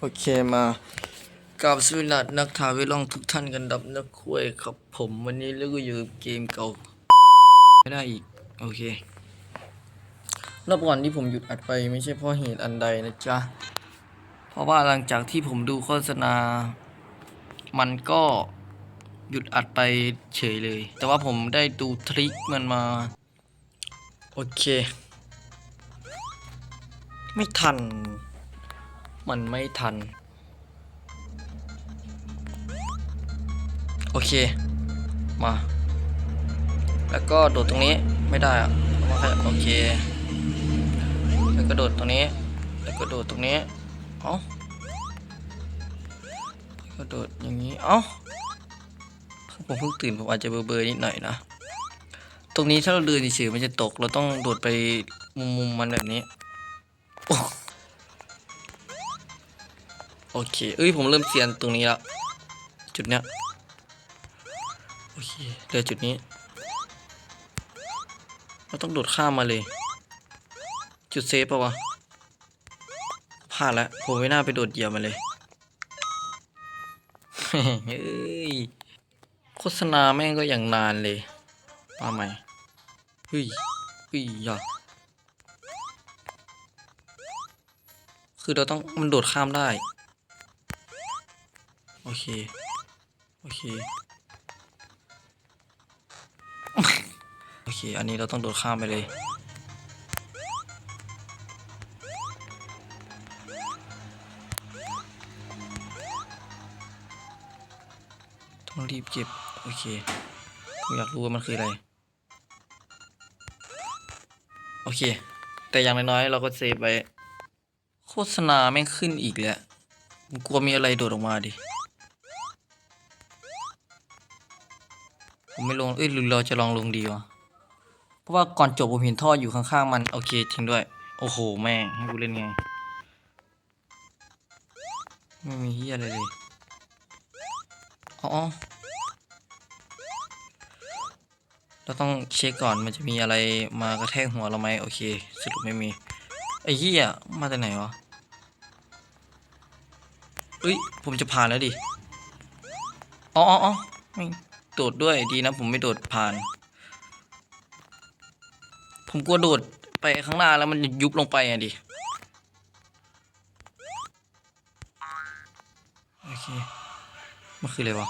โอเคมากับสวินัทนักทาวิลองทุกท่านกันดับนักคุยครับผมวันนี้เราก็อยู่เกมเก่าไม่ได้อีก โอเค รอบก่อนที่ผมหยุดอัดไปไม่ใช่เพราะเหตุอันใดนะจ๊ะ เพราะว่าหลังจากที่ผมดูโฆษณา มันก็หยุดอัดไปเฉยเลย แต่ว่าผมได้ดูทริคมันมา โอเค ไม่ทัน มันไม่ทัน โอเค มา แล้วก็โดดตรงนี้ไม่ได้อะโอเค แล้วก็โดดตรงนี้ แล้วก็โดดตรงนี้ เอ้าแล้วก็โดดอย่างนี้ เอ้าผมเพิ่งตื่นผมอาจจะเบลอๆนิดหน่อยนะ ตรงนี้ถ้าเราเดินเฉยๆมันจะตก เราต้องโดดไปมุมๆมันแบบนี้ โอเค เอ้ยผมเริ่มเซียนตรงนี้แล้ว จุดเนี้ย โอเคเหลือจุดนี้ เราต้องโดดข้ามมาเลย จุดเซฟปะวะพลาดแล้วผมไม่น่าไปโดดเหยียบมันเลย เฮ้ย โฆษณาแม่งก็อย่างนานเลยมาใหม่เฮ้ยเฮ้ยย่าคือเราต้องมันโดดข้ามได้ โอเค โอเค โอเค อันนี้เราต้องโดดข้ามไปเลย ต้องรีบเก็บ โอเคผมอยากรู้ว่ามันคืออะไร โอเค แต่อย่างน้อยๆเราก็เซฟไว้ โฆษณาแม่งขึ้นอีกแล้วกลัวมีอะไรโดดออกมาดิ ผมไม่ลงเอ้ยหรือเราจะลองลงดีวะเพราะว่าก่อนจบผมเห็นท่ออยู่ข้างๆมันโอเคจริงด้วย โอ้โหแม่งให้กูเล่นไง ไม่มีเฮียอะไรเลยอ๋อเราต้องเช็คก่อนมันจะมีอะไรมากระแทกหัวเราไหมโอเค สรุปไม่มีไอ้เหี้ยมาจากไหนวะเอ้ยผมจะผ่านแล้วดิ อ๋ออ๋ออ๋อไม่ โดดด้วยดีนะ ผมไม่โดดผ่าน ผมกลัวโดดไปข้างหน้าแล้วมันยุบลงไปอะดิโอเคมันคืออะไรวะ